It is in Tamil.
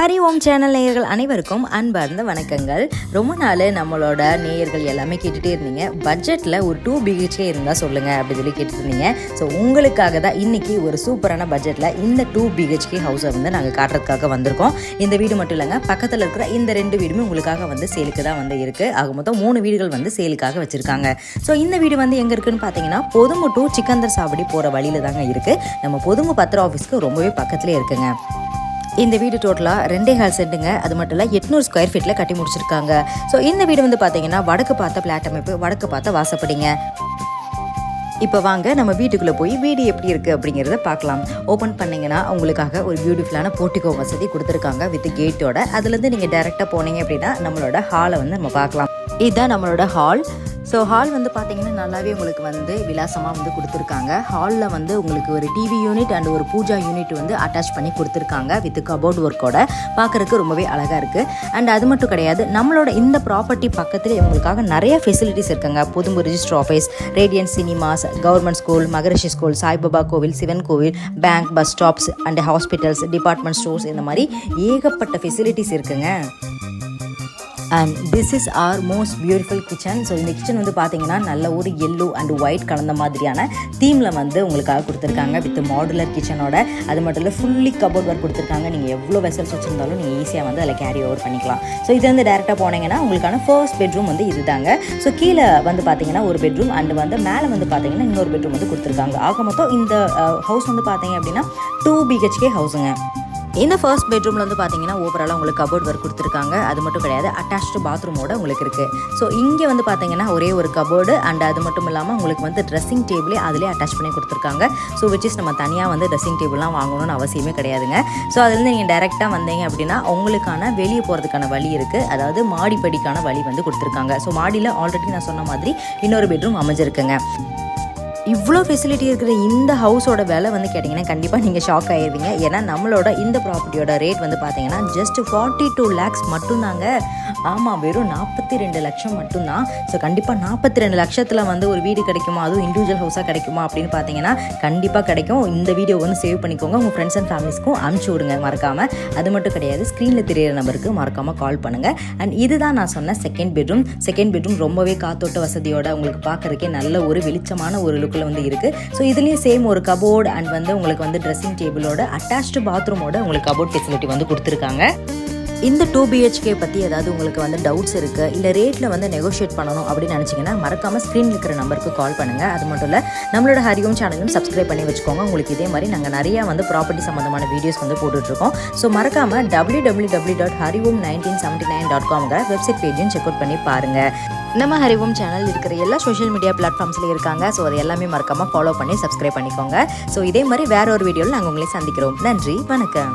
ஹரி ஓம் சேனல் நேயர்கள் அனைவருக்கும் அன்பார்ந்த வணக்கங்கள். ரொம்ப நாள் நம்மளோட நேயர்கள் எல்லாமே கேட்டுகிட்டே இருந்தீங்க. பட்ஜெட்டில் ஒரு டூ பிஹெச்கே இருந்தால் சொல்லுங்கள் அப்படி சொல்லி கேட்டுருந்தீங்க. ஸோ உங்களுக்காக தான் இன்றைக்கி ஒரு சூப்பரான பட்ஜெட்டில் இந்த டூ பிஹெச்கே ஹவுஸை வந்து நாங்கள் காட்டுறதுக்காக வந்திருக்கோம். இந்த வீடு மட்டும் இல்லைங்க பக்கத்தில் இருக்கிற இந்த ரெண்டு வீடுமே உங்களுக்காக வந்து சேலுக்கு தான் வந்து இருக்குது ஆக மொத்தம் மூணு வீடுகள் வந்து சேலுக்காக வச்சுருக்காங்க. ஸோ இந்த வீடு வந்து எங்கே இருக்குன்னு பார்த்தீங்கன்னா பொதுமு டூ சிக்கந்தர் சாவடி போகிற வழியில் தாங்க இருக்குது நம்ம பொதுமு பத்திர ஆஃபீஸ்க்கு ரொம்பவே பக்கத்துலேயே இருக்குங்க. இந்த வீடு டோட்டலாக ரெண்டே ஹால் சென்ட்டுங்க அது மட்டும் இல்லை எட்நூறு ஸ்கொயர் ஃபீட்டில் கட்டி முடிச்சிருக்காங்க. ஸோ இந்த வீடு வந்து பார்த்தீங்கன்னா வடக்கு பார்த்த பிளாட் அமைப்பு வடக்கு பார்த்த வாசப்படிங்க. இப்போ வாங்க நம்ம வீட்டுக்குள்ளே போய் வீடு எப்படி இருக்குது அப்படிங்கிறத பார்க்கலாம். ஓப்பன் பண்ணிங்கன்னா உங்களுக்காக ஒரு பியூட்டிஃபுல்லான போர்ட்டிகோ வசதி கொடுத்துருக்காங்க வித் கேட்டோட அதுலேருந்து நீங்கள் டேரெக்டாக போனீங்க அப்படின்னா நம்மளோட ஹாலை வந்து நம்ம பார்க்கலாம். இதுதான் நம்மளோட ஹால் ஸோ ஹால் வந்து பார்த்தீங்கன்னா நல்லாவே உங்களுக்கு வந்து விலாசமாக வந்து கொடுத்துருக்காங்க. ஹாலில் வந்து உங்களுக்கு ஒரு டிவி யூனிட் அண்ட் ஒரு பூஜா யூனிட் வந்து அட்டாச் பண்ணி கொடுத்துருக்காங்க வித் கபோர்ட் ஒர்க்கோட பார்க்குறதுக்கு ரொம்பவே அழகாக இருக்குது அண்ட் அது மட்டும் கிடையாது நம்மளோட இந்த ப்ராப்பர்ட்டி பக்கத்தில் இவங்களுக்காக நிறைய ஃபெசிலிட்டிஸ் இருக்குங்க. புதும்பு register office Radiance cinemas government school Maharishi school Saibaba கோவில் சிவன் கோவில் bank bus stops and hospitals department stores இந்த மாதிரி ஏகப்பட்ட ஃபெசிலிட்டிஸ் இருக்குங்க. And this is are most beautiful kitchen so இந்த கிச்சன் வந்து பார்த்தீங்கன்னா நல்ல ஒரு எல்லோ அண்ட் ஒயிட் கலந்த மாதிரியான தீமில் வந்து உங்களுக்காக கொடுத்துருக்காங்க. வித் மாடுலர் கிச்சனோட அது மட்டும் இல்லை ஃபுல்லி கபோர்ட் ஒர்க் கொடுத்துருக்காங்க. நீங்கள் எவ்வளோ வெசல்ஸ் வச்சுருந்தாலும் நீங்கள் ஈஸியாக வந்து அதில் கேரி ஓவர் பண்ணிக்கலாம். ஸோ இது வந்து டேரெக்டாக போனீங்கன்னா உங்களுக்கான ஃபர்ஸ்ட் பெட்ரூம் வந்து இதுதாங்க. ஸோ கீழே வந்து பார்த்தீங்கன்னா ஒரு பெட்ரூம் அண்ட் வந்து மேலே வந்து பார்த்தீங்கன்னா இன்னொரு பெட்ரூம் வந்து கொடுத்துருக்காங்க. ஆக மொத்தம் இந்த ஹவுஸ் வந்து பார்த்தீங்க அப்படின்னா டூ பிஹெச்கே ஹவுஸுங்க இந்த ஃபர்ஸ்ட் பெட்ரூமில் வந்து பார்த்தீங்கன்னா ஓவராலாக உங்களுக்கு கபோர்ட் ஒர்க் கொடுத்துருக்காங்க. அது மட்டும் கிடையாது அட்டாச்டு பாத்ரூமோட உங்களுக்கு இருக்குது ஸோ இங்கே வந்து பார்த்தீங்கன்னா ஒரே ஒரு கபோர்டு அண்ட் அது மட்டும் இல்லாமல் உங்களுக்கு வந்து ட்ரெஸ்ஸிங் டேபிளே அதிலே அட்டாச் பண்ணி கொடுத்துருக்காங்க. ஸோ விச் இஸ் நம்ம தனியாக வந்து ட்ரெஸ்ஸிங் டேபிள்லாம் வாங்கணும்னு அவசியமே கிடையாதுங்க. ஸோ அதுலேருந்து நீங்கள் டேரெக்டாக வந்தீங்க அப்படின்னா உங்களுக்கான வெளியே போகிறதுக்கான வழி இருக்குது அதாவது மாடிப்படிக்கான வழி வந்து கொடுத்துருக்காங்க. ஸோ மாடியில் ஆல்ரெடி நான் சொன்ன மாதிரி இன்னொரு பெட்ரூம் அமைஞ்சிருக்குங்க. இவ்வளோ ஃபெசிலிட்டி இருக்கிற இந்த ஹவுஸோட விலை வந்து கேட்டிங்கன்னா கண்டிப்பாக நீங்கள் ஷாக் ஆயிருவீங்க. ஏன்னா நம்மளோட இந்த ப்ராப்பர்ட்டியோட ரேட் வந்து பார்த்தீங்கன்னா ஜஸ்ட் ஃபார்ட்டி டூ லேக்ஸ் மட்டும்தாங்க. ஆமாம் வெறும் நாற்பத்தி ரெண்டு லட்சம் மட்டும்தான். ஸோ கண்டிப்பாக நாற்பத்தி ரெண்டு லட்சத்தில் வந்து ஒரு வீடு கிடைக்குமா? அதுவும் இண்டிவிஜுவல் ஹவுஸாக கிடைக்குமா? அப்படின்னு பார்த்தீங்கன்னா கண்டிப்பாக கிடைக்கும். இந்த வீடியோ வந்து சேவ் பண்ணிக்கோங்க. உங்கள் ஃப்ரெண்ட்ஸ் அண்ட் ஃபேமிலிஸ்க்கும் அனுப்பிச்சி விடுங்க மறக்காமல் அது மட்டும் கிடையாது ஸ்க்ரீனில் தெரியிற நம்பருக்கு மறக்காமல் கால் பண்ணுங்கள் அண்ட் இதுதான் நான் சொன்ன செகண்ட் பெட்ரூம் செகண்ட் பெட்ரூம் ரொம்பவே காத்தோட்ட வசதியோட உங்களுக்கு பார்க்குறக்கே நல்ல ஒரு வெளிச்சமான ஒரு லுக்கில் வந்து இருக்குது ஸோ இதுலேயும் சேம் ஒரு கபோர்டு அண்ட் வந்து உங்களுக்கு வந்து ட்ரெஸ்ஸிங் டேபிளோட அட்டாச்டு பாத்ரூமோட உங்களுக்கு கபோர்ட் ஃபெசிலிட்டி வந்து கொடுத்துருக்காங்க. இந்த டூ பிஹெச்கே பற்றி ஏதாவது உங்களுக்கு வந்து டவுட்ஸ் இருக்குது இல்லை ரேட்டில் வந்து நெகோஷியேட் பண்ணணும் அப்படின்னு நினச்சிங்கன்னா மறக்காமல் ஸ்க்ரீன் இருக்கிற நம்பருக்கு கால் பண்ணுங்கள் அது மட்டும் இல்லை நம்மளோட ஹரியோம் சேனலும் சப்ஸ்கிரைப் பண்ணி வச்சுக்கோங்க. உங்களுக்கு இதே மாதிரி நாங்கள் நிறையா வந்து ப்ராப்பர்ட்டி சம்மந்தமான வீடியோஸ் வந்து போட்டுட்ருக்கோம். ஸோ மறக்காமல் W W W dot Hariom nineteen seventy nine dot காம்ங்கிற website பேஜையும் செக் அவுட் பண்ணி பாருங்கள் நம்ம ஹரிஓம் சேனல் இருக்கிற எல்லா சோஷியல் மீடியா பிளாட்ஃபார்ம்ஸ்லையும் இருக்காங்க. ஸோ அது எல்லாமே மறக்காமல் ஃபாலோ பண்ணி சப்ஸ்கிரைப் பண்ணிக்கோங்க. ஸோ இதே மாதிரி வேற ஒரு வீடியோவில் நாங்கள் உங்களை சந்திக்கிறோம். நன்றி வணக்கம்.